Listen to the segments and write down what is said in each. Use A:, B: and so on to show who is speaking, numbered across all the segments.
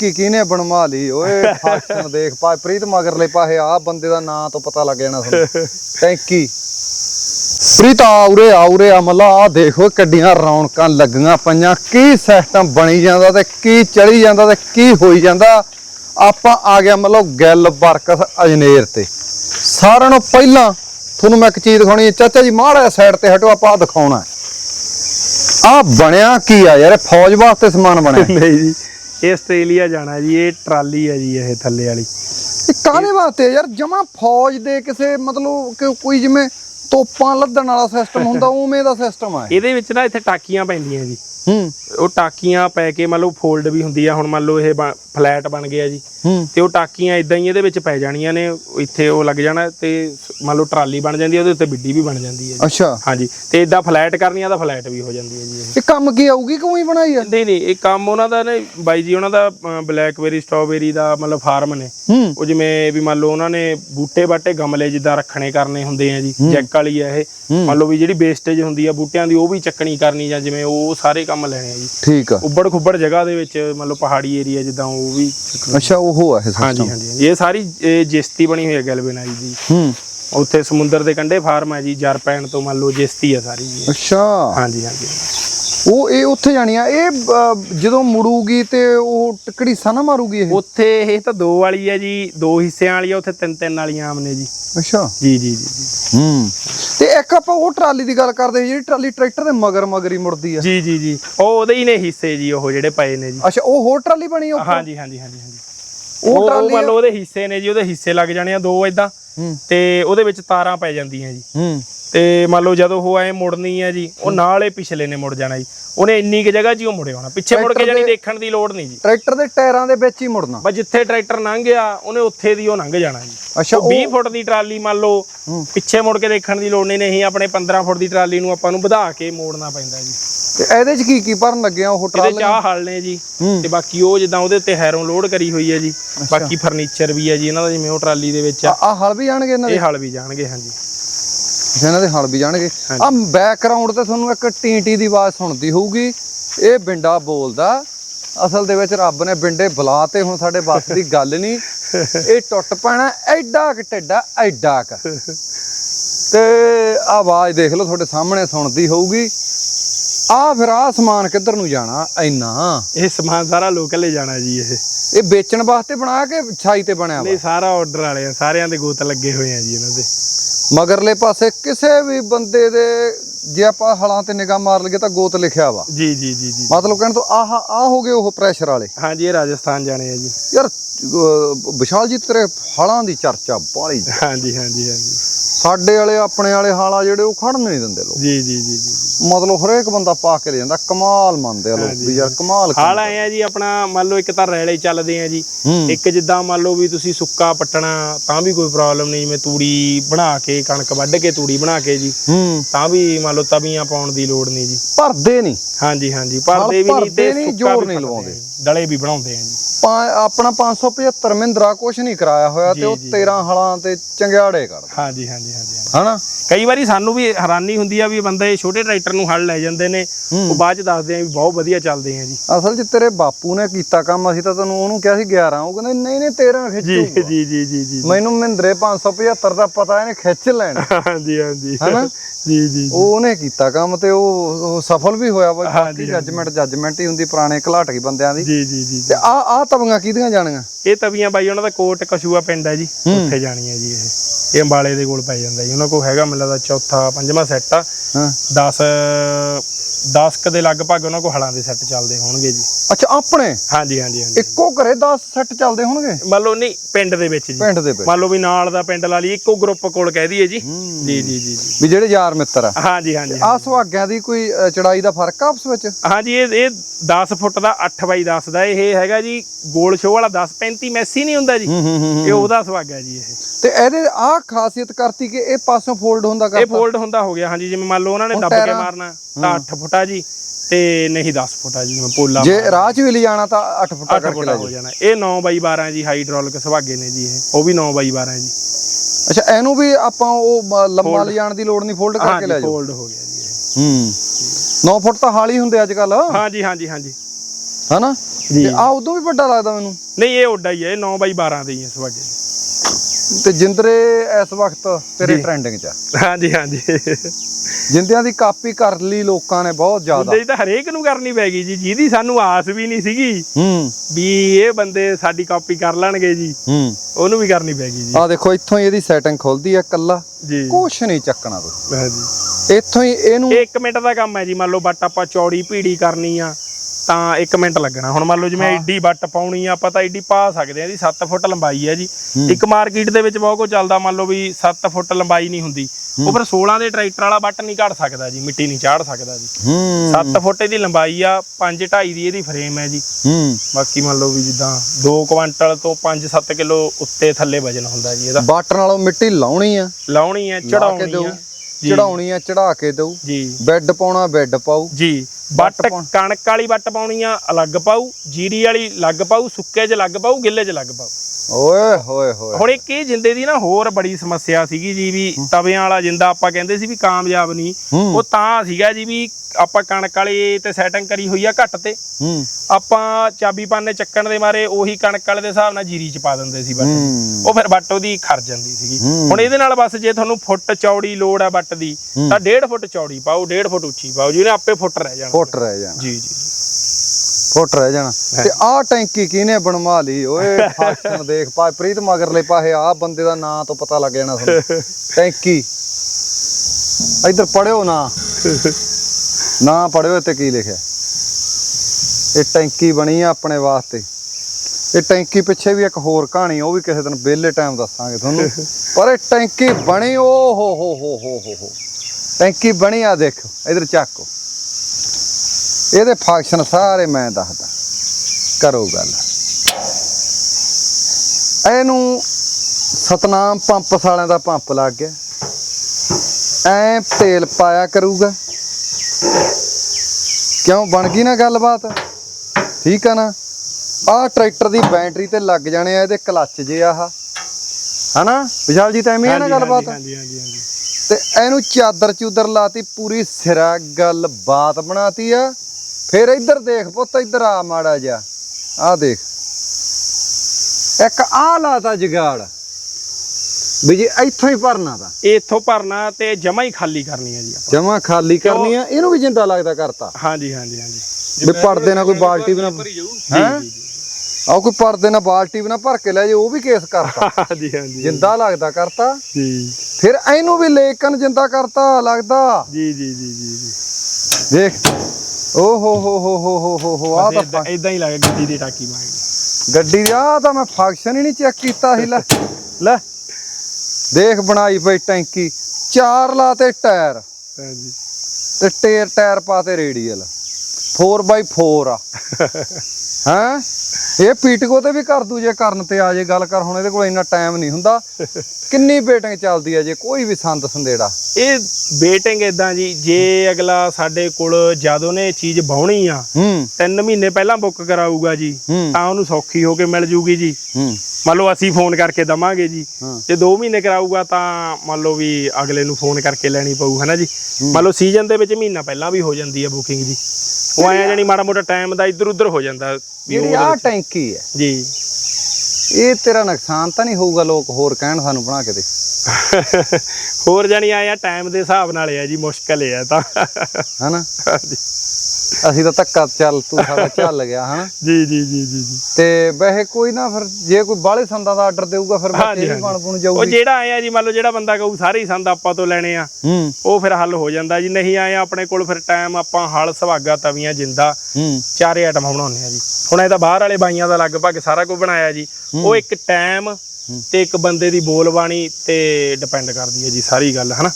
A: ਟੈਂਕੀ ਕਿਹਨੇ ਬਣਵਾ ਲਈ? ਓਏ ਫਾਕਸ਼ਨ ਦੇਖ ਪਾ ਪ੍ਰੀਤ ਮਗਰਲੇ ਪਾਹੇ ਆ ਬੰਦੇ ਦਾ ਨਾਂ ਤੋਂ ਪਤਾ ਲੱਗ ਜਾਣਾ ਤੁਹਾਨੂੰ। ਟੈਂਕੀ। ਪ੍ਰੀਤ ਆ ਉਰੇ ਆ ਉਰੇ ਆ ਮੱਲਾ ਆ ਦੇਖੋ ਕੱਡੀਆਂ ਰੌਣਕਾਂ ਲੱਗੀਆਂ ਪਈਆਂ। ਕੀ ਸਿਸਟਮ ਬਣੀ ਜਾਂਦਾ ਤੇ ਕੀ ਚੜੀ ਜਾਂਦਾ ਤੇ ਕੀ ਹੋਈ ਜਾਂਦਾ? ਆਪਾਂ ਆ ਗਿਆ ਮਤਲਬ ਗੱਲ ਬਰਕਤ ਅਜਨੇਰ ਤੇ। ਸਾਰਿਆਂ ਨੂੰ ਪਹਿਲਾਂ ਤੁਹਾਨੂੰ ਮੈਂ ਇੱਕ ਚੀਜ਼ ਦਿਖਾਉਣੀ ਹੈ। ਚਾਚਾ ਜੀ ਮਾੜਾ ਸਾਈਡ ਤੇ ਹਟੋ ਆਪਾਂ ਦਿਖਾਉਣਾ ਆ ਬਣਿਆ ਕੀ ਆ ਯਾਰ? ਫੌਜ ਵਾਸਤੇ ਸਮਾਨ ਬਣਿਆ।
B: ਨਹੀਂ ਜੀ। ਇਹ ਆਸਟ੍ਰੇਲੀਆ ਜਾਣਾ ਜੀ, ਇਹ ਟਰਾਲੀ ਹੈ ਜੀ ਇਹ ਥੱਲੇ ਵਾਲੀ।
A: ਇਹ ਕਾਹਦੇ ਵਾਸਤੇ ਯਾਰ? ਜਮਾ ਫੌਜ ਦੇ ਕਿਸੇ ਮਤਲਬ ਕਿ ਕੋਈ ਜਿਵੇਂ ਤੋਪਾਂ ਲੱਦਣ ਵਾਲਾ ਸਿਸਟਮ ਹੁੰਦਾ ਉਵੇਂ ਦਾ ਸਿਸਟਮ ਆ ਇਹ।
B: ਇਹਦੇ ਵਿੱਚ ਨਾ ਇੱਥੇ ਟਾਕੀਆਂ ਪੈਂਦੀਆਂ ਜੀ।
A: ਹੂੰ।
B: ਉਹ ਟਾਕੀਆਂ ਪੈ ਕੇ ਮੰਨ ਲਓ ਫੋਲਡ ਵੀ ਹੁੰਦੀ ਆ ਹੁਣ ਮੰਨ ਲਓ ਇਹ ਫਲੈਟ ਬਣ ਗਿਆ ਜੀ।
A: ਹੂੰ।
B: ਤੇ ਉਹ ਟਾਕੀਆਂ ਇਦਾਂ ਹੀ ਇਹਦੇ ਵਿੱਚ ਪੈ ਜਾਣੀਆਂ ਨੇ ਇੱਥੇ ਉਹ ਲੱਗ ਜਾਣਾ ਤੇ ਮੰਨ ਲਓ ਟਰਾਲੀ ਬਣ ਜਾਂਦੀ ਹੈ ਉਹਦੇ ਉੱਤੇ ਬਿੱਡੀ ਵੀ ਬਣ ਜਾਂਦੀ ਹੈ ਜੀ।
A: ਅੱਛਾ।
B: ਹਾਂਜੀ। ਤੇ ਇਦਾਂ ਫਲੈਟ ਕਰਨੀਆਂ ਤਾਂ ਫਲੈਟ ਵੀ ਹੋ ਜਾਂਦੀ ਹੈ ਜੀ ਇਹ।
A: ਇਹ ਕੰਮ ਕੀ ਆਊਗੀ ਕਿ ਉਹੀ ਬਣਾਈ ਆ?
B: ਨਹੀਂ ਨਹੀਂ ਇਹ ਕੰਮ ਉਹਨਾਂ ਦਾ ਨੇ ਬਾਈ ਜੀ ਉਹਨਾਂ ਦਾ ਬਲੈਕਬੇਰੀ ਸਟ੍ਰਾਬੇਰੀ ਦਾ ਮਤਲਬ ਫਾਰਮ ਨੇ।
A: ਹੂੰ।
B: ਉਹ ਜਿਵੇਂ ਵੀ ਮੰਨ ਲਓ ਉਹਨਾਂ ਨੇ ਬੂਟੇ ਬਾਟੇ ਗਮਲੇ ਜਿੱਦਾਂ ਰੱਖਣੇ ਕਰਨੇ ਹੁੰਦੇ ਆ ਜੀ ਜੈਕ ਵਾਲੀ ਆ ਇਹ। ਮੰਨ ਲਓ ਵੀ ਜਿਹੜੀ ਵੇਸਟੇਜ ਹੁੰਦੀ ਆ ਬੂਟਿਆਂ ਦੀ ਉਹ ਵੀ ਚੱਕਣੀ ਕਰਨੀ ਜਾਂ ਜਿਵੇਂ ਉਹ ਸਾਰੇ ਕੰਮ ਲੈਣੇ ਆ ਜੀ।
A: ਠੀਕ ਆ।
B: ਉੱਬੜ ਖੁੱਬੜ ਜਗ੍ਹਾ ਦੇ ਵਿੱਚ ਮੰਨ ਲਓ ਪਹਾੜੀ ਏਰੀਆ ਜਿੱਦਾਂ ਉਹ ਵੀ ਚੱਕਣਾ।
A: ਅੱਛਾ ਉਹ ਆ ਇਹ
B: ਹਾਂਜੀ ਹਾਂਜੀ। ਇਹ ਸਾਰੀ ਜਿਸਤੀ ਬਣੀ ਹੋਈ ਹੈ ਗੈਲਵੇਨਾਈ ਦੀ।
A: ਹੂੰ।
B: ਉੱਥੇ ਸਮੁੰਦਰ ਦੇ ਕੰਢੇ ਫਾਰਮ ਹੈ ਜੀ ਜਰ ਪੈਣ ਤੋਂ ਮੰਨ ਲਓ ਜਿਸਤੀ ਆ ਸਾਰੀ ਜੀ।
A: ਅੱਛਾ।
B: ਹਾਂਜੀ ਹਾਂਜੀ।
A: ਉਹ ਇਹ ਉੱਥੇ ਜਾਣੀ ਆ। ਇਹ ਜਦੋਂ ਮੁੜੂਗੀ ਤੇ ਉਹ ਟਕੜੀ ਨਾ ਮਾਰੂਗੀ ਇਹ?
B: ਉੱਥੇ ਇਹ ਤਾਂ ਦੋ ਵਾਲੀ ਹੈ ਜੀ ਦੋ ਹਿੱਸਿਆਂ ਵਾਲੀ ਆ ਉੱਥੇ ਤਿੰਨ ਤਿੰਨ ਵਾਲੀਆਂ ਆਮ ਨੇ ਜੀ।
A: ਅੱਛਾ।
B: ਜੀ ਜੀ ਜੀ
A: ਹੂੰ। ਤੇ ਇੱਕ ਆਪਾਂ ਉਹ ਟਰਾਲੀ ਦੀ ਗੱਲ ਕਰਦੇ ਸੀ, ਜਿਹੜੀ ਟਰਾਲੀ ਟਰੈਕਟਰ ਦੇ ਮਗਰ ਮਗਰ ਹੀ ਮੁੜਦੀ ਆ।
B: ਜੀ ਜੀ ਜੀ। ਉਹ ਉਹਦੇ ਹੀ ਨੇ ਹਿੱਸੇ ਜੀ ਉਹ ਜਿਹੜੇ ਪਏ ਨੇ ਜੀ।
A: ਅੱਛਾ ਉਹ ਹੋਰ ਟਰਾਲੀ ਬਣੀ ਉਹ
B: ਹਾਂਜੀ ਹਾਂਜੀ ਹਾਂਜੀ ਹਾਂਜੀ।
A: ਉਹ
B: ਉਹ
A: ਟਰਾਲੀ
B: ਮੰਨ ਲਓ ਉਹਦੇ ਹਿੱਸੇ ਨੇ ਜੀ ਉਹਦੇ ਹਿੱਸੇ ਲੱਗ ਜਾਣੇ ਆ ਦੋ ਇਦਾਂ ਤੇ ਉਹਦੇ ਵਿੱਚ ਤਾਰਾਂ ਪੈ ਜਾਂਦੀਆਂ ਜੀ। ਤੇ ਮੰਨ ਲਓ ਜਦੋਂ ਉਹ ਐ ਮੁੜਨੀ ਹੈ ਜੀ ਉਹ ਨਾਲ ਹੀ ਪਿਛਲੇ ਨੇ ਮੁੜ ਜਾਣਾ ਜੀ। ਉਹਨੇ ਇੰਨੀ ਕੁ ਜਗ੍ਹਾ 'ਚ ਹੀ ਉਹ ਮੁੜੇ ਆਉਣਾ ਪਿੱਛੇ ਮੁੜ ਕੇ
A: ਦੇ-
B: ਦੇਖਣ ਦੀ ਲੋੜ ਨਹੀਂ ਜੀ।
A: ਟਰੈਕਟਰ ਦੇ ਟਾਇਰਾਂ ਦੇ ਵਿੱਚ ਹੀ ਮੁੜਨਾ।
B: ਬਸ ਜਿੱਥੇ ਟਰੈਕਟਰ ਲੰਘ ਗਿਆ ਉਹਨੇ ਉੱਥੇ ਦੀ ਉਹ ਲੰਘ ਜਾਣਾ ਜੀ।
A: ਅੱਛਾ
B: ਉਹ 20 ਫੁੱਟ ਦੀ ਟਰਾਲੀ ਮੰਨ ਲਓ। ਪਿੱਛੇ ਮੁੜ ਕੇ ਦੇਖਣ ਦੀ ਲੋੜ ਨਹੀਂ ਨਹੀਂ ਆਪਣੇ 15 ਫੁੱਟ ਦੀ ਟਰਾਲੀ ਨੂੰ ਆਪਾਂ ਨੂੰ ਵਧਾ ਕੇ ਮੋੜਨਾ ਪੈਂਦਾ ਜੀ।
A: ਤੇ ਇਹਦੇ ਚ ਕੀ ਕੀ ਭਰਨ ਲੱਗਿਆ ਉਹ
B: ਇਹਦੇ
A: ਟਰਾਲੀ?
B: ਚਾਹ ਹਲ ਨੇ ਜੀ। ਤੇ ਬਾਕੀ ਉਹ ਜਿੱਦਾਂ ਉਹਦੇ ਉੱਤੇ ਹੈਰੋਂ ਲੋਡ ਕਰੀ ਹੋਈ ਹੈ ਜੀ। ਬਾਕੀ ਫਰਨੀਚਰ ਵੀ ਹੈ ਜੀ ਇਹਨਾਂ ਦਾ ਜਿਵੇਂ ਉਹ ਟਰਾਲੀ ਦੇ ਵਿੱਚ ਆ।
A: ਆ ਹਲ ਵੀ ਜਾਣਗੇ ਇਹਨਾਂ ਦੇ?
B: ਇਹ ਹਲ ਵੀ ਜਾਣਗੇ ਹਾਂਜੀ।
A: ਅੱਛਾ, ਇਹਨਾਂ ਦੇ ਹਲ ਵੀ ਜਾਣਗੇ। ਆ ਬੈਕਗ੍ਰਾਉਂਡ ਤੇ ਤੁਹਾਨੂੰ ਇੱਕ ਟੀਂਟੀ ਦੀ ਆਵਾਜ਼ ਸੁਣਦੀ ਹੋਊਗੀ। ਇਹ ਬਿੰਡਾ ਬੋਲਦਾ ਅਸਲ ਦੇ ਵਿੱਚ ਰੱਬ ਨੇ ਬਿੰਡੇ ਬੁਲਾ ਤੇ ਹੁਣ ਸਾਡੇ ਵੱਸ ਦੀ ਗੱਲ ਨਹੀਂ ਇਹ ਟੁੱਟ ਪੈਣਾ ਐਡਾ ਕਿ ਟੱਡਾ ਐਡਾ ਕ। ਤੇ ਆਵਾਜ਼ ਦੇਖ ਲਓ ਤੁਹਾਡੇ ਸਾਹਮਣੇ ਸੁਣਦੀ ਹੋਊਗੀ। ਆ ਫਿਰ ਆ ਸਮਾਨ ਕਿੱਧਰ ਨੂੰ ਜਾਣਾ? ਇੰਨਾ।
B: ਇਹ ਸਮਾਨ ਸਾਰਾ ਲੋਕਲ ਲੈ ਜਾਣਾ ਜੀ ਇਹ।
A: ਇਹ ਵੇਚਣ ਵਾਸਤੇ ਬਣਾਇਆ ਕਿ ਛਾਈ ਤੇ ਬਣਿਆ ਵਾ?
B: ਨਹੀਂ ਸਾਰਾ ਆਰਡਰ ਵਾਲੇ ਆ ਸਾਰਿਆਂ ਦੇ ਗੋਤ ਲੱਗੇ ਹੋਏ ਆ ਜੀ ਇਹਨਾਂ ਦੇ।
A: ਮਗਰਲੇ ਪਾਸੇ ਕਿਸੇ ਵੀ ਬੰਦੇ ਦੇ ਜੇ ਆਪਾਂ ਹਲਾਂ ਤੇ ਨਿਗਾਹ ਮਾਰ ਲਈਏ ਤਾਂ ਗੋਤ ਲਿਖਿਆ ਵਾ।
B: ਜੀ ਜੀ ਜੀ ਜੀ।
A: ਮਤਲਬ ਕਹਿਣ ਤੋਂ ਆਹ ਆ ਹੋ ਗਏ ਉਹ ਪ੍ਰੈਸ਼ਰ ਵਾਲੇ।
B: ਹਾਂਜੀ ਇਹ ਰਾਜਸਥਾਨ ਜਾਣੇ ਆ ਜੀ।
A: ਯਾਰ ਅਹ, ਵਿਸ਼ਾਲ ਜੀ ਤੇਰੇ ਹਾਲਾਂ ਦੀ ਚਰਚਾ ਬਾਲੀ।
B: ਹਾਂਜੀ ਹਾਂਜੀ ਹਾਂਜੀ।
A: ਸਾਡੇ ਵਾਲੇ ਆਪਣੇ ਵਾਲੇ ਹਾਲਾ ਜਿਹੜੇ ਉਹ ਖੜਨ ਨਹੀਂ ਦਿੰਦੇ ਲੋਕ।
B: ਜੀ ਜੀ ਜੀ ਜੀ।
A: ਮਤਲਬ ਹਰੇਕ ਬੰਦਾ ਪਾ ਕੇ ਲੈ ਜਾਂਦਾ ਕਮਾਲ ਮੰਨਦੇ ਆ ਲੋਕ ਵੀ ਯਾਰ ਕਮਾਲ
B: ਹਾਲ ਆਏ ਆ ਜੀ ਆਪਣਾ ਮੰਨ ਲਓ ਇੱਕ ਤਾਂ ਰੈਲੇ ਚੱਲਦੇ ਆ ਜੀ। ਇੱਕ ਜਿੱਦਾਂ ਮੰਨ ਲਓ ਵੀ ਤੁਸੀਂ ਸੁੱਕਾ ਪੱਟਣਾ ਤਾਂ ਵੀ ਕੋਈ ਪ੍ਰੋਬਲਮ ਨਹੀਂ ਜਿਵੇਂ ਤੂੜੀ ਬਣਾ ਕੇ ਕਣਕ ਵੱਢ ਕੇ ਤੂੜੀ ਬਣਾ ਕੇ ਜੀ ਤਾਂ ਵੀ ਮੰਨ ਲਓ ਤਵੀਆਂ ਪਾਉਣ ਦੀ ਲੋੜ ਨਹੀਂ ਜੀ।
A: ਭਰਦੇ ਨਹੀਂ।
B: ਹਾਂਜੀ ਹਾਂਜੀ ਭਰਦੇ ਵੀ ਨਹੀਂ ਤੇ
A: ਜ਼ੋਰ ਨਹੀਂ ਲਵਾਉਂਦੇ।
B: ਡਲੇ ਵੀ ਬਣਾਉਂਦੇ ਆ ਜੀ।
A: ਆਪਣਾ 575 ਮਹਿੰਦਰਾ ਕੁਛ ਨਹੀਂ ਕਰਾਇਆ ਹੋਇਆ ਤੇ ਉਹ 13 ਹਲਾਂ ਤੇ ਚੰਗਿਆੜੇ
B: ਹਾਂਜੀ ਹਾਂਜੀ ਹਾਂਜੀ ਹਾਂਜੀ।
A: ਹਨਾ?
B: ਕਈ ਵਾਰੀ ਸਾਨੂੰ ਵੀ ਹੈਰਾਨੀ ਹੁੰਦੀ ਆ ਵੀ ਬੰਦੇ ਛੋਟੇ ਟਰੈਕਟਰ ਨੂੰ ਹਲ ਲੈ ਜਾਂਦੇ ਨੇ। ਉਹ ਬਾਅਦ ਚ ਦੱਸਦੇ ਆ ਵੀ ਬਹੁਤ ਵਧੀਆ ਚੱਲਦੇ ਆ ਜੀ।
A: ਅਸਲ 'ਚ ਤੇਰੇ ਬਾਪੂ ਨੇ ਕੀਤਾ ਕੰਮ ਅਸੀਂ ਤਾਂ ਤੈਨੂੰ ਉਹਨੂੰ ਕਿਹਾ ਸੀ 11 ਉਹ ਕਹਿੰਦਾ ਨਹੀਂ ਨਹੀਂ 13
B: ਜੀ
A: ਖਿੱਚੂ
B: ਜੀ ਜੀ ਜੀ ਜੀ
A: ਮੈਨੂੰ ਮਹਿੰਦਰੇ 575 ਦਾ ਪਤਾ ਇਹਨੇ ਖਿੱਚ ਲੈਣਾ।
B: ਹਾਂਜੀ ਹਾਂਜੀ।
A: ਹਨਾ?
B: ਜੀ ਜੀ
A: ਉਹ ਉਹਨੇ ਕੀਤਾ ਕੰਮ ਤੇ ਉਹ ਸਫਲ ਵੀ ਹੋਇਆ ਵਾ। ਬਾਕੀ ਜੱਜਮੈਂਟ ਜੱਜਮੈਂਟ ਹੀ ਹੁੰਦੀ ਪੁਰਾਣੇ ਘਲਾਟਕੀ ਬੰਦਿਆਂ ਦੀ।
B: ਜੀ ਜੀ ਜੀ
A: ਤੇ ਆ ਆ ਤਵੀਆਂ ਕਿਹਦੀਆਂ ਜਾਣੀਆਂ?
B: ਇਹ ਤਵੀਆਂ ਬਾਈ ਉਹਨਾਂ ਦਾ ਕੋਟ ਕਸ਼ੂਆ ਪਿੰਡ ਹੈ ਜੀ। ਉੱਥੇ ਜਾਣੀ ਹੈ ਜੀ ਇਹ। ਇਹ ਅੰਬਾਲੇ ਦੇ ਕੋਲ ਪੈ ਜਾਂਦਾ ਜੀ। ਉਹਨਾਂ ਕੋਲ ਹੈਗਾ ਮੈਨੂੰ ਲੱਗਦਾ ਚੌਥਾ ਪੰਜਵਾਂ ਸੈੱਟ ਆ।
A: ਹਾਂ।
B: 10 10 ਕ ਦੇ ਲਗਭਗ ਉਹਨਾਂ ਕੋਲ ਹਲਾਂ ਦੇ ਸੈੱਟ ਚੱਲਦੇ ਹੋਣਗੇ ਜੀ।
A: ਅੱਛਾ ਆਪਣੇ?
B: ਹਾਂਜੀ ਹਾਂਜੀ ਹਾਂਜੀ।
A: ਇੱਕੋ ਘਰੇ 10 ਸੈੱਟ ਚੱਲਦੇ ਹੋਣਗੇ?
B: ਮੰਨ ਲਓ ਨਹੀਂ ਪਿੰਡ ਦੇ ਵਿੱਚ ਜੀ।
A: ਪਿੰਡ ਦੇ ਵਿੱਚ।
B: ਮੰਨ ਲਓ ਵੀ ਨਾਲ ਦਾ ਪਿੰਡ ਲਾ ਲਈ ਇੱਕੋ ਗਰੁੱਪ ਕੋਲ ਕਹਿ ਦਈਏ ਜੀ। ਜੀ ਜੀ ਜੀ
A: ਵੀ ਜਿਹੜੇ ਯਾਰ ਮਿੱਤਰ ਆ।
B: ਹਾਂਜੀ ਹਾਂਜੀ
A: ਆ ਸੁਹਾਗਿਆਂ ਦੀ ਕੋਈ ਚੜਾਈ ਦਾ ਫ਼ਰਕ ਆ ਆਪਸ ਵਿੱਚ?
B: ਹਾਂਜੀ ਇਹ ਇਹ 10 ਫੁੱਟ ਦਾ 8 ਬਾਈ 10 ਦਾ ਇਹ ਹੈਗਾ ਜੀ। ਗੋਲ ਸ਼ੋ ਵਾਲਾ 10 35 ਮੈਸੀ ਨਹੀਂ ਹੁੰਦਾ ਜੀ। ਇਹ ਉਹਦਾ ਸੁਹਾਗਾ ਹੈ ਜੀ ਇਹ।
A: ਤੇ ਇਹਦੇ ਆ ਖਾਸੀਅਤ ਕਰਤੀ ਕਿ ਇਹ ਪਾਸੋਂ ਫੋਲਡ ਹੁੰਦਾ
B: ਇਹ
A: ਕਰਤਾ?
B: ਫੋਲਡ ਹੁੰਦਾ ਹੋ ਗਿਆ ਹਾਂਜੀ ਜਿਵੇਂ ਮੰਨ ਲਓ ਉਹਨਾਂ ਨੇ ਦੱਬ ਕੇ ਮਾਰਨਾ ਤਾਂ 8 ਫੁੱਟਾ ਜੀ ਤੇ ਨਹੀਂ 10 ਫੁੱਟਾ ਜੀ ਜਿਵੇਂ ਪੋਲਾ
A: ਜੇ ਰਾਹ 'ਚ ਵੀ ਲੈ ਜਾਣਾ ਤਾਂ 8 ਫੁੱਟਾ
B: 8
A: ਕਰਕੇ
B: ਫੁੱਟਾ
A: ਲੈ
B: ਹੋ
A: ਜਾਓ
B: ਜਾਣਾ। ਇਹ 9 ਬਾਈ 12 ਜੀ ਹਾਈਡ੍ਰੋਲਿਕ ਸੁਹਾਗੇ ਨੇ ਜੀ ਇਹ। ਉਹ ਵੀ 9 ਬਾਈ 12 ਜੀ।
A: ਅੱਛਾ ਇਹਨੂੰ ਵੀ ਆਪਾਂ ਉਹ ਮ, ਲੰਮਾ ਲਿਜਾਣ ਦੀ ਲੋੜ ਨਹੀਂ ਫੋਲਡ ਕਰਕੇ ਲੈ
B: ਹਾਂਜੀ
A: ਜਾਓ।
B: ਫੋਲਡ ਹੋ ਗਿਆ ਜੀ ਇਹ।
A: ਹੂੰ। 9 ਫੁੱਟ ਤਾਂ ਹਾਲੀ ਹੁੰਦੇ ਅੱਜ ਕੱਲ
B: ਹਾਂਜੀ ਹਾਂਜੀ ਹਾਂਜੀ।
A: ਹਨਾ?
B: ਜੀ।
A: ਤੇ ਆ ਉਦੋਂ ਵੀ ਵੱਡਾ ਲੱਗਦਾ ਮੈਨੂੰ।
B: ਨਹੀਂ ਇਹ ਓਡਾ ਹੀ ਹੈ ਇਹ 9 ਬਾਈ 12 ਦੇ ਹੀ ਹੈ ਸਵਾਗੇ
A: ਤੇ ਜਿੰਦਰੇ ਇਸ ਵਕਤ ਤੇਰੇ ਟ੍ਰੈਂਡਿੰਗ 'ਚ ਆ।
B: ਹਾਂਜੀ ਹਾਂਜੀ।
A: ਜਿੰਦਿਆਂ ਦੀ ਕਾਪੀ ਕਰ ਲਈ ਲੋਕਾਂ ਨੇ ਬਹੁਤ ਜ਼ਿਆਦਾ।
B: ਉਹਦੇ ਤਾਂ ਹਰੇਕ ਨੂੰ ਕਰਨੀ ਪੈ ਗਈ ਜੀ ਜਿਹਦੀ ਸਾਨੂੰ ਆਸ ਵੀ ਨਹੀਂ ਸੀਗੀ
A: ਹੂੰ।
B: ਵੀ ਇਹ ਬੰਦੇ ਸਾਡੀ ਕਾਪੀ ਕਰ ਲੈਣਗੇ ਜੀ
A: ਹੂੰ।
B: ਉਹਨੂੰ ਵੀ ਕਰਨੀ ਪੈ ਗਈ ਜੀ।
A: ਆ ਦੇਖੋ ਇੱਥੋਂ ਹੀ ਇਹਦੀ ਸੈਟਿੰਗ ਖੁੱਲਦੀ ਆ ਕੱਲਾ
B: ਜੀ।
A: ਕੁਛ ਨਹੀਂ ਚੱਕਣਾ ਤੁਸੀਂ।
B: ਹਾਂਜੀ।
A: ਇੱਥੋਂ ਹੀ ਇਹਨੂੰ
B: ਇਹ 1 ਮਿੰਟ ਦਾ ਕੰਮ ਹੈ ਜੀ ਮੰਨ ਲਓ ਬੱਟ ਆਪਾਂ ਚੌੜੀ ਭੀੜੀ ਕਰਨੀ ਆ। ਤਾਂ 1 ਮਿੰਟ ਲੱਗਣਾ। ਹੁਣ ਮੰਨ ਲਓ ਜਿਵੇਂ ਐਡੀ ਬੱਟ ਪਾਉਣੀ ਆ ਆਪਾਂ ਤਾਂ ਐਡੀ ਪਾ ਸਕਦੇ ਆ ਇਹਦੀ 7 ਫੁੱਟ ਲੰਬਾਈ ਹੈ ਜੀ। ਇੱਕ ਮਾਰਕੀਟ ਦੇ ਵਿੱਚ ਬਹੁਤ ਕੁਝ ਚੱਲਦਾ ਮੰਨ ਲਓ ਵੀ 7 ਫੁੱਟ ਲੰਬਾਈ ਨਹੀਂ ਹੁੰਦੀ। ਉਹ ਫਿਰ 16 ਦੇ ਟਰੈਕਟਰ ਵਾਲਾ ਬੱਟ ਨਹੀਂ ਘੜ ਸਕਦਾ ਜੀ ਮਿੱਟੀ ਨਹੀਂ ਚਾੜ ਸਕਦਾ ਜੀ।
A: ਹੂੰ।
B: 7 ਫੁੱਟ ਇਹਦੀ ਲੰਬਾਈ ਆ 5 2.5 ਦੀ ਇਹਦੀ ਫਰੇਮ ਹੈ ਜੀ।
A: ਹੂੰ।
B: ਬਾਕੀ ਮੰਨ ਲਓ ਵੀ ਜਿੱਦਾਂ 2 ਕੁਆਂਟਲ ਤੋਂ 5-7 ਕਿਲੋ ਉੱਤੇ ਥੱਲੇ ਵਜਨ ਹੁੰਦਾ ਜੀ ਇਹਦਾ।
A: ਬਾਟ ਨਾਲੋਂ ਮਿੱਟੀ ਲਾਉਣੀ ਆ।
B: ਲਾਉਣੀ
A: ਕੇ
B: ਚੜਾਉਣੀ ਆ।
A: ਚੜਾਉਣੀ ਆ ਚੜਾ ਕੇ ਦਊ।
B: ਜੀ।
A: ਬੈੱਡ ਪਾਉਣਾ ਬੈੱਡ ਪਾਉ
B: ਜੀ।
A: ਵੱਟ
B: ਕਣਕ ਵਾਲੀ ਵੱਟ ਪਾਉਣੀ ਆ ਅਲੱਗ ਪਾਉ ਜੀਰੀ ਵਾਲੀ ਅਲੱਗ ਪਾਉ ਸੁੱਕੇ 'ਚ ਅਲੱਗ ਪਾਉ ਗਿੱਲੇ 'ਚ ਅਲੱਗ ਪਾਉ
A: ਓਏ ਹੋਏ ਹੋਏ।
B: ਹੁਣ ਇੱਕ ਇਹ ਜਿੰਦੇ ਦੀ ਨਾ ਹੋਰ ਬੜੀ ਸਮੱਸਿਆ ਸੀਗੀ ਜੀ ਵੀ ਤਵਿਆਂ ਵਾਲਾ ਜਿੰਦਾ ਆਪਾਂ ਕਹਿੰਦੇ ਸੀ ਵੀ ਕਾਮਯਾਬ ਨਹੀਂ। ਉਹ ਤਾਂ ਸੀਗਾ ਜੀ ਵੀ ਆਪਾਂ ਕਣਕ ਵਾਲੀ ਤੇ ਸੈਟਿੰਗ ਕਰੀ ਹੋਈ ਆ ਘੱਟ ਤੇ।
A: ਹੂੰ।
B: ਆਪਾਂ ਚਾਬੀ ਪਾਨੇ ਚੱਕਣ ਦੇ ਮਾਰੇ ਉਹੀ ਕਣਕ ਵਾਲੇ ਦੇ ਹਿਸਾਬ ਨਾਲ ਜੀਰੀ 'ਚ ਪਾ ਦਿੰਦੇ ਸੀ ਬੱਟ ਉਹ ਫਿਰ ਬੱਟ ਉਹਦੀ ਖਰ ਜਾਂਦੀ ਸੀਗੀ। ਹੁਣ ਇਹਦੇ ਨਾਲ ਬਸ ਜੇ ਤੁਹਾਨੂੰ ਫੁੱਟ ਚੌੜੀ ਲੋੜ ਆ ਬੱਟ ਦੀ ਤਾਂ 1.5 ਫੁੱਟ ਚੌੜੀ ਪਾਓ 1.5 ਫੁੱਟ ਉੱਚੀ ਪਾਓ ਜਿਹਨੇ ਆਪੇ ਫੁੱਟ ਰਹਿ ਜਾਣਾ।
A: ਫੁੱਟ ਰਹਿ ਜਾਣਾ।
B: ਜੀ ਜੀ।
A: ਫੁੱਟ ਰਹਿ ਜਾਣਾ। ਤੇ ਆਹ ਟੈਂਕੀ ਕਿਹਨੇ ਬਣਵਾ ਲਈ? ਓਏ ਫਾਕਸ਼ਨ ਦੇਖ ਪਾ ਪ੍ਰੀਤ ਮਗਰਲੇ ਪਾਸੇ ਆ ਬੰਦੇ ਦਾ ਨਾਂ ਤੋਂ ਪਤਾ ਲੱਗ ਜਾਣਾ ਤੁਹਾਨੂੰ। ਟੈਂਕੀ। ਇੱਧਰ ਪੜਿਓ ਨਾ। ਨਾ ਪੜਿਓ ਤੇ ਕੀ ਲਿਖਿਆ। ਇਹ ਟੈਂਕੀ ਬਣੀ ਆ ਆਪਣੇ ਵਾਸਤੇ। ਇਹ ਟੈਂਕੀ ਪਿੱਛੇ ਵੀ ਇੱਕ ਹੋਰ ਕਹਾਣੀ ਉਹ ਵੀ ਕਿਸੇ ਦਿਨ ਵਿਹਲੇ ਟਾਈਮ ਦੱਸਾਂਗੇ ਤੁਹਾਨੂੰ। ਪਰ ਇਹ ਟੈਂਕੀ ਬਣੀ ਓ ਹੋ ਹੋ ਹੋ ਹੋ ਹੋ। ਟੈਂਕੀ ਬਣੀ ਆ ਦੇਖੋ ਇਧਰ ਚੱਕੋ। ਇਹਦੇ ਫੰਕਸ਼ਨ ਸਾਰੇ ਮੈਂ ਦੱਸਦਾ। ਕਰੋ ਗੱਲ। ਇਹਨੂੰ ਸਤਨਾਮ ਪੰਪ ਵਾਲਿਆਂ ਦਾ ਪੰਪ ਲੱਗ ਗਿਆ। ਐ ਤੇਲ ਪਾਇਆ ਕਰੂਗਾ। ਕਿਉਂ? ਬਣ ਗਈ ਨਾ ਗੱਲਬਾਤ। ਠੀਕ ਆ ਨਾ? ਆਹ ਟਰੈਕਟਰ ਦੀ ਬੈਟਰੀ ਤੇ ਲੱਗ ਜਾਣੇ ਆ ਇਹਦੇ ਕਲੱਚ ਜੇ ਆਹ। ਹਨਾ? ਵਿਸ਼ਾਲ ਜੀ ਤਾਂ ਐਵੇਂ ਆ ਨਾ ਗੱਲਬਾਤ?
B: ਹਾਂਜੀ ਹਾਂਜੀ ਹਾਂਜੀ
A: ਤੇ ਇਹਨੂੰ ਚਾਦਰ ਚੂਦਰ ਲਾਤੀ ਪੂਰੀ ਸਿਰਾ ਗੱਲ ਬਾਤ ਬਣਾਤੀ ਆ। ਫਿਰ ਇੱਧਰ ਦੇਖ ਪੁੱਤ ਇੱਧਰ ਆ ਮਾੜਾ ਜਿਹਾ। ਆ ਦੇਖ। ਇੱਕ ਆ ਲਾਤਾ ਜਗਾੜ। ਵੀ ਜੀ ਇੱਥੋਂ ਹੀ ਭਰਨਾ ਤਾਂ।
B: ਇੱਥੋਂ ਭਰਨਾ ਤੇ ਜਮਾ ਹੀ ਖਾਲੀ ਕਰਨੀ ਹੈ ਜੀ ਆਪਾਂ।
A: ਜਮਾ ਖਾਲੀ ਕਰਨੀ ਆ ਇਹਨੂੰ ਵੀ ਜਿੰਦਾ ਲੱਗਦਾ ਕਰਤਾ।
B: ਹਾਂਜੀ ਹਾਂਜੀ ਹਾਂਜੀ।
A: ਵੀ ਪੜਦੇ ਨਾ ਕੋਈ ਬਾਲਟੀ ਵੀ ਨਾ ਹੈ? ਆ ਕੋਈ ਪੜਦੇ ਨਾ ਬਾਲਟੀ ਵੀ ਨਾ ਭਰ ਕੇ ਲੈ ਜੇ ਉਹ ਵੀ ਕੇਸ ਕਰਤਾ।
B: ਹਾਂਜੀ ਹਾਂਜੀ
A: ਜਿੰਦਾ ਲੱਗਦਾ ਕਰਤਾ।
B: ਜੀ।
A: ਫਿਰ ਇਹਨੂੰ ਵੀ ਲੇਕਨ ਜਿੰਦਾ ਕਰਤਾ ਲੱਗਦਾ।
B: ਜੀ ਜੀ ਜੀ ਜੀ।
A: ਦੇਖ। ਓ ਹੋ ਹੋ ਹੋ ਹੋ ਹੋ ਹੋ ਹੋ ਆ ਤਾਂ
B: ਇਦਾਂ ਇਦਾਂ ਹੀ ਲੱਗ ਗੱਡੀ ਦੀ ਟਾਕੀ ਮੰਗਦੀ
A: ਗੱਡੀ ਦੀ ਆ ਤਾਂ ਮੈਂ ਫੰਕਸ਼ਨ ਹੀ ਨਹੀਂ ਚੈੱਕ ਕੀਤਾ ਸੀ ਲੈ। ਲੈ। ਦੇਖ ਬਣਾਈ ਪਈ ਟੈਂਕੀ। ਚਾਰ ਲਾਤੇ ਟਾਇਰ।
B: ਹਾਂਜੀ।
A: ਤੇ ਟੇਰ ਟਾਇਰ ਪਾਤੇ ਰੇਡੀਅਲ। 4x4 ਆ। ਹੈਂ? ਇਹ ਪੀਟਕੋ ਤੇ ਵੀ ਕਰ ਦੂ ਜੇ ਕਰਨ ਤੇ ਆ ਜੇ ਗੱਲ ਕਰ ਹੁਣ ਇਹਦੇ ਕੋਲ ਇੰਨਾ ਟਾਈਮ ਨਹੀਂ ਹੁੰਦਾ। ਕਿੰਨੀ ਬੇਟਿੰਗ ਚੱਲਦੀ ਆ ਜੇ ਕੋਈ ਵੀ ਸੰਦ ਸੰਦੇੜਾ।
B: ਇਹ ਬੇਟਿੰਗ ਇਦਾਂ ਜੀ ਜੇ ਅਗਲਾ ਸਾਡੇ ਕੋਲ ਜਦੋਂ ਨੇ ਚੀਜ਼ ਬਾਉਣੀ ਆ
A: ਹੂੰ।
B: 3 ਮਹੀਨੇ ਪਹਿਲਾਂ ਬੁੱਕ ਕਰਾਊਗਾ ਜੀ
A: ਹੂੰ।
B: ਤਾਂ ਉਹਨੂੰ ਸੌਖੀ ਹੋ ਕੇ ਮਿਲ ਜੂਗੀ ਜੀ।
A: ਹੂੰ।
B: ਮੰਨ ਲਓ ਅਸੀਂ ਫੋਨ ਕਰਕੇ ਦਵਾਂਗੇ ਜੀ
A: ਹਾਂ।
B: ਜੇ 2 ਮਹੀਨੇ ਕਰਾਊਗਾ ਤਾਂ ਮੰਨ ਲਓ ਵੀ ਅਗਲੇ ਨੂੰ ਫੋਨ ਕਰਕੇ ਲੈਣੀ ਪਊ ਹਨਾ ਜੀ? ਮੰਨ ਲਓ ਸੀਜ਼ਨ ਦੇ ਵਿੱਚ ਮਹੀਨਾ ਪਹਿਲਾਂ ਵੀ ਹੋ ਜਾਂਦੀ ਹੈ ਬੁਕਿੰਗ ਜੀ। ਉਹ ਆਇਆ ਜਾਨੀ ਮਾੜਾ ਮੋਟਾ ਟਾਈਮ ਦਾ ਇੱਧਰ ਉੱਧਰ ਹੋ ਜਾਂਦਾ
A: ਜਿਹੜੀ ਆ ਟੈਂਕੀ ਹੈ।
B: ਜੀ।
A: ਇਹ ਤੇਰਾ ਨੁਕਸਾਨ ਤਾਂ ਨਹੀਂ ਹੋਊਗਾ ਲੋਕ ਹੋਰ ਕਹਿਣ ਸਾਨੂੰ ਬਣਾ ਕੇ ਦੇ।
B: ਹੋਰ ਜਾਨੀ ਆਇਆ ਟਾਈਮ ਦੇ ਹਿਸਾਬ ਨਾਲ ਆ ਜੀ ਮੁਸ਼ਕਲ ਆ ਤਾਂ।
A: ਹਨਾ?
B: ਹਾਂਜੀ।
A: ਅਸੀਂ ਤਾਂ ਧੱਕਾ ਚੱਲ ਤੂੰ ਸਾਡਾ ਚੱਲ ਗਿਆ ਹਨਾ?
B: ਜੀ ਜੀ ਜੀ ਜੀ ਜੀ।
A: ਤੇ ਵੈਸੇ ਕੋਈ ਨਾ ਫਿਰ ਜੇ ਕੋਈ ਬਾਹਲੇ ਸੰਦਾਂ ਦਾ ਆਰਡਰ ਦੇਊਗਾ ਫਿਰ ਤੇਰੀ
B: ਹਾਂਜੀ।
A: ਬਣ ਬਣ
B: ਉਹ
A: ਜਾਊਗੀ।
B: ਜਿਹੜਾ ਆਇਆ ਜੀ ਮੰਨ ਲਓ ਜਿਹੜਾ ਬੰਦਾ ਕਹੂ ਸਾਰੇ ਹੀ ਸੰਦ ਆਪਾਂ ਤੋਂ ਲੈਣੇ ਆ। ਉਹ ਫਿਰ ਹੱਲ ਹੋ ਜਾਂਦਾ ਜੀ। ਨਹੀਂ ਆਇਆ ਆਪਣੇ ਕੋਲ ਫਿਰ ਟਾਈਮ ਆਪਾਂ ਹਲ ਸੁਹਾਗਾ ਤਵੀਆਂ ਜਿੰਦਾ ਚਾਰੇ ਆਈਟਮ ਬਣਾਉਂਦੇ ਆ ਜੀ। ਹੁਣ ਇਹ ਤਾਂ ਬਾਹਰ ਵਾਲੇ ਬਾਈਆਂ ਦਾ ਲਗਭਗ ਸਾਰਾ ਕੁਝ ਬਣਾਇਆ ਜੀ। ਉਹ ਇੱਕ ਟਾਈਮ ਤੇ ਇੱਕ ਬੰਦੇ ਦੀ ਬੋਲਬਾਣੀ ਤੇ ਡਿਪੈਂਡ ਕਰਦੀ ਹੈ ਜੀ ਸਾਰੀ ਗੱਲ ਹਨਾ?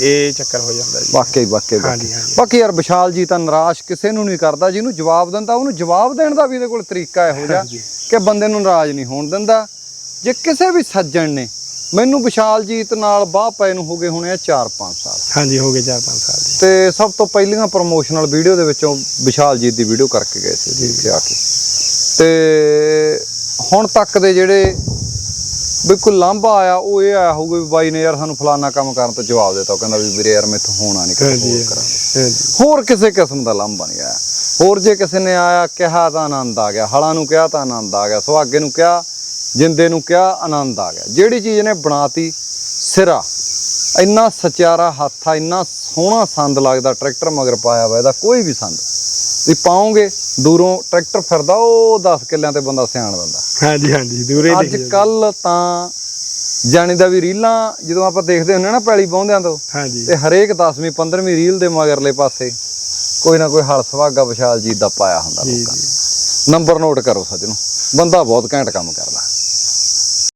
B: ਇਹ ਚੱਕਰ ਹੋ ਜਾਂਦਾ ਜੀ।
A: ਵਾਕਈ ਵਾਕਈ।
B: ਹਾਂਜੀ ਹਾਂਜੀ।
A: ਬਾਕੀ ਯਾਰ ਵਿਸ਼ਾਲ ਜੀ ਤਾਂ ਨਿਰਾਸ਼ ਕਿਸੇ ਨੂੰ ਨਹੀਂ ਕਰਦਾ ਜਿਹਨੂੰ ਜਵਾਬ ਦਿੰਦਾ ਉਹਨੂੰ ਜਵਾਬ ਦੇਣ ਦਾ ਵੀ ਇਹਦੇ ਕੋਲ ਤਰੀਕਾ ਇਹੋ ਜਿਹਾ ਕਿ ਬੰਦੇ ਨੂੰ ਨਾਰਾਜ਼ ਨਹੀਂ ਹੋਣ ਦਿੰਦਾ। ਜੇ ਕਿਸੇ ਵੀ ਸੱਜਣ ਨੇ ਮੈਨੂੰ ਵਿਸ਼ਾਲ ਜੀਤ ਨਾਲ ਬਾਹ ਪਏ ਨੂੰ ਹੋ ਗਏ ਹੋਣੇ ਆ 4-5 ਸਾਲ।
B: ਹਾਂਜੀ ਹੋ ਗਏ 4-5 ਸਾਲ ਜੀ।
A: ਤੇ ਸਭ ਤੋਂ ਪਹਿਲੀਆਂ ਪ੍ਰੋਮੋਸ਼ਨਲ ਵੀਡੀਓ ਦੇ ਵਿੱਚੋਂ ਵਿਸ਼ਾਲ ਜੀਤ ਦੀ ਵੀਡੀਓ ਕਰਕੇ ਗਏ ਸੀ ਜੀ। ਇੱਥੇ ਆ ਕੇ। ਤੇ ਹੁਣ ਤੱਕ ਦੇ ਜਿਹੜੇ ਵੀ ਕੋਈ ਲਾਂਭਾ ਆਇਆ ਉਹ ਇਹ ਆਇਆ ਹੋਊਗਾ ਵੀ ਬਾਈ ਨੇ ਯਾਰ ਸਾਨੂੰ ਫਲਾਨਾ ਕੰਮ ਕਰਨ ਤੋਂ ਜਵਾਬ ਦਿੱਤਾ। ਉਹ ਕਹਿੰਦਾ ਵੀ ਵੀਰੇ ਯਾਰ ਮੈਥੋਂ ਹੋਣਾ ਨਹੀਂ ਕਿਤੇ
B: ਹਾਂਜੀ
A: ਹੋਰ ਕਿਸੇ ਕਿਸਮ ਦਾ ਲਾਂਭਾ ਨਹੀਂ ਆਇਆ। ਹੋਰ ਜੇ ਕਿਸੇ ਨੇ ਆਇਆ ਕਿਹਾ ਤਾਂ ਆਨੰਦ ਆ ਗਿਆ। ਹਲਾਂ ਨੂੰ ਕਿਹਾ ਤਾਂ ਆਨੰਦ ਆ ਗਿਆ। ਸੁਹਾਗੇ ਨੂੰ ਕਿਹਾ ਜਿੰਦੇ ਨੂੰ ਕਿਹਾ ਆਨੰਦ ਆ ਗਿਆ। ਜਿਹੜੀ ਚੀਜ਼ ਨੇ ਬਣਾਤੀ ਸਿਰਾ। ਇੰਨਾ ਸਚਿਆਰਾ ਹੱਥ ਆ ਇੰਨਾ ਸੋਹਣਾ ਸੰਦ ਲੱਗਦਾ ਟਰੈਕਟਰ ਮਗਰ ਪਾਇਆ ਵਾ ਇਹਦਾ ਕੋਈ ਵੀ ਸੰਦ। ਵੀ ਪਾਉਂਗੇ ਦੂਰੋਂ ਟਰੈਕਟਰ ਫਿਰਦਾ ਉਹ 10 ਕਿੱਲਿਆਂ ਤੇ ਬੰਦਾ ਸਿਆਣ ਦਿੰਦਾ।
B: ਹਾਂਜੀ ਹਾਂਜੀ ਦੂਰੇ
A: ਅੱਜ ਕੱਲ ਤਾਂ ਜਾਣੀ ਦਾ ਵੀ ਰੀਲਾਂ ਜਦੋਂ ਆਪਾਂ ਦੇਖਦੇ ਆ ਨਾ ਪੈਲੀ ਬਾਉਂਦਿਆਂ ਤੋਂ
B: ਹਾਂਜੀ।
A: ਤੇ ਹਰੇਕ 10ਵੀਂ 15ਵੀਂ ਰੀਲ ਦੇ ਮਗਰਲੇ ਪਾਸੇ ਕੋਈ ਨਾ ਕੋਈ ਹਲ ਸੁਹਾਗਾ ਵਿਸ਼ਾਲ ਜੀਤ ਦਾ ਪਾਇਆ ਹੁੰਦਾ
B: ਜੀ
A: ਲੋਕਾਂ ਨੇ। ਨੰਬਰ ਨੋਟ ਕਰੋ ਸੱਜਣੋ ਬੰਦਾ ਬਹੁਤ ਘੈਂਟ ਕੰਮ ਕਰਦਾ।